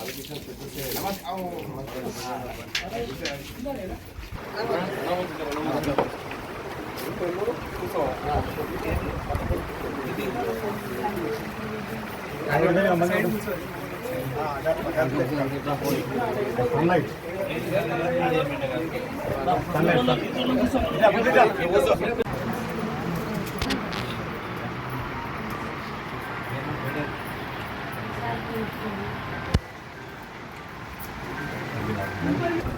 నడుచుకుంటారండి మీరు ఏమో Yeah.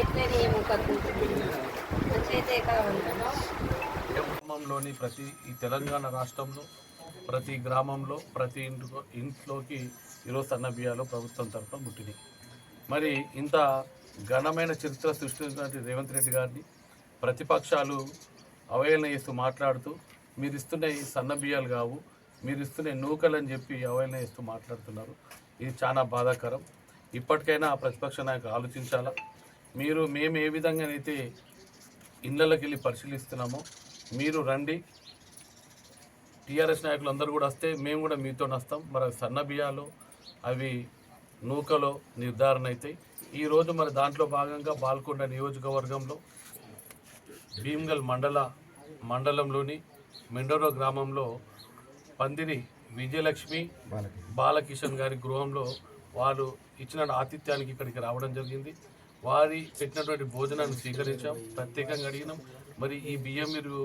ఎట్లనే గ్రామంలోని ప్రతి ఈ తెలంగాణ రాష్ట్రంలో ప్రతి గ్రామంలో ప్రతి ఇంటిలో ఇంట్లోకి ఈరోజు సన్న బియ్యాలు ప్రభుత్వం తరఫున పుట్టినాయి. మరి ఇంత ఘనమైన చరిత్ర సృష్టించినటువంటి రేవంత్ రెడ్డి గారిని ప్రతిపక్షాలు అవహేళన చేస్తూ మాట్లాడుతూ మీరు ఇస్తున్న ఈ సన్న బియ్యాలు కావు మీరు ఇస్తున్న నూకలు అని చెప్పి అవహేళన చేస్తూ మాట్లాడుతున్నారు. ఇది చాలా బాధాకరం. ఇప్పటికైనా ప్రతిపక్ష నాయకులు ఆలోచించాలా? మీరు మేము ఏ విధంగానైతే ఇళ్ళకి వెళ్ళి పరిశీలిస్తున్నామో మీరు రండి. టీఆర్ఎస్ నాయకులు అందరూ కూడా వస్తే మేము కూడా మీతో వస్తాం. మరి సన్న బియ్యాలు అవి నూకలో నిర్ధారణ అవుతాయి. ఈరోజు మరి దాంట్లో భాగంగా బాల్కొండ నియోజకవర్గంలో భీమ్గల్ మండల మండలంలోని మెండోరో గ్రామంలో పందిరి విజయలక్ష్మి బాలకిషన్. గారి గృహంలో వారు ఇచ్చిన ఆతిథ్యానికి ఇక్కడికి రావడం జరిగింది. వారి పెట్టినటువంటి భోజనాన్ని స్వీకరించాం ప్రత్యేకంగా అడిగినాం. మరి ఈ బియ్యం మీరు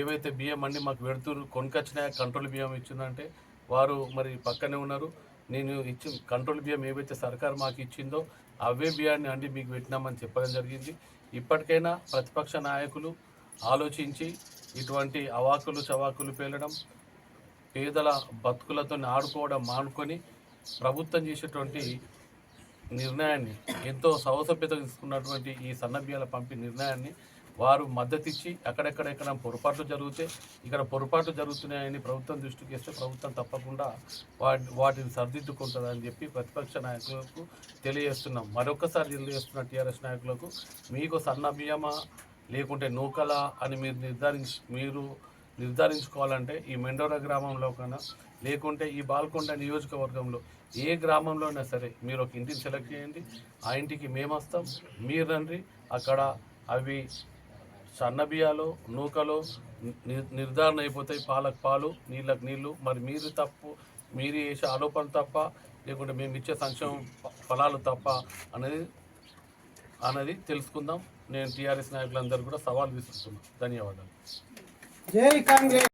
ఏవైతే బియ్యం అండి మాకు పెడుతురు కొనుకొచ్చిన కంట్రోల్ బియ్యం ఇచ్చిందంటే వారు మరి పక్కనే ఉన్నారు. నేను ఇచ్చి కంట్రోల్ బియ్యం ఏవైతే సర్కారు మాకు ఇచ్చిందో అవే బియ్యాన్ని అండి మీకు పెట్టినామని చెప్పడం జరిగింది. ఇప్పటికైనా ప్రతిపక్ష నాయకులు ఆలోచించి ఇటువంటి అవాకులు చవాకులు పేలడం పేదల బతుకులతో ఆడుకోవడం మానుకొని ప్రభుత్వం చేసేటువంటి నిర్ణయాన్ని ఎంతో సవసభ్యత తీసుకున్నటువంటి ఈ సన్నబియ్యాల పంపి నిర్ణయాన్ని వారు మద్దతిచ్చి అక్కడెక్కడెక్కడ పొరపాట్లు జరిగితే ఇక్కడ పొరపాట్లు జరుగుతున్నాయని ప్రభుత్వం దృష్టికి ఇస్తే ప్రభుత్వం తప్పకుండా వాటి వాటిని సరిదిద్దుకుంటుందని చెప్పి ప్రతిపక్ష నాయకులకు తెలియజేస్తున్నాం. మరొకసారి తెలియజేస్తున్న టీఆర్ఎస్ నాయకులకు మీకు సన్న బియ్యమా లేకుంటే నూకలా అని మీరు నిర్ధారించి మీరు నిర్ధారించుకోవాలంటే ఈ మెండోరా గ్రామంలో కన్నా లేకుంటే ఈ బాల్కొండ నియోజకవర్గంలో ఏ గ్రామంలో అయినా సరే మీరు ఒక ఇంటిని సెలెక్ట్ చేయండి. ఆ ఇంటికి మేము వస్తాం మీరు రండి. అక్కడ అవి సన్నబియాలో నూకలో నూకలు నిర్ధారణ అయిపోతాయి. పాలకు పాలు నీళ్ళకు నీళ్ళు. మరి మీరు తప్పు మీరు చేసే ఆలోపణ తప్ప లేకుంటే మేము ఇచ్చే సంక్షేమ ఫలాలు తప్ప అనేది అనేది తెలుసుకుందాం. నేను టీఆర్ఎస్ నాయకులందరూ కూడా సవాల్ విసురుతున్నాను ధన్యవాదాలు. జై కాంగ్రెస్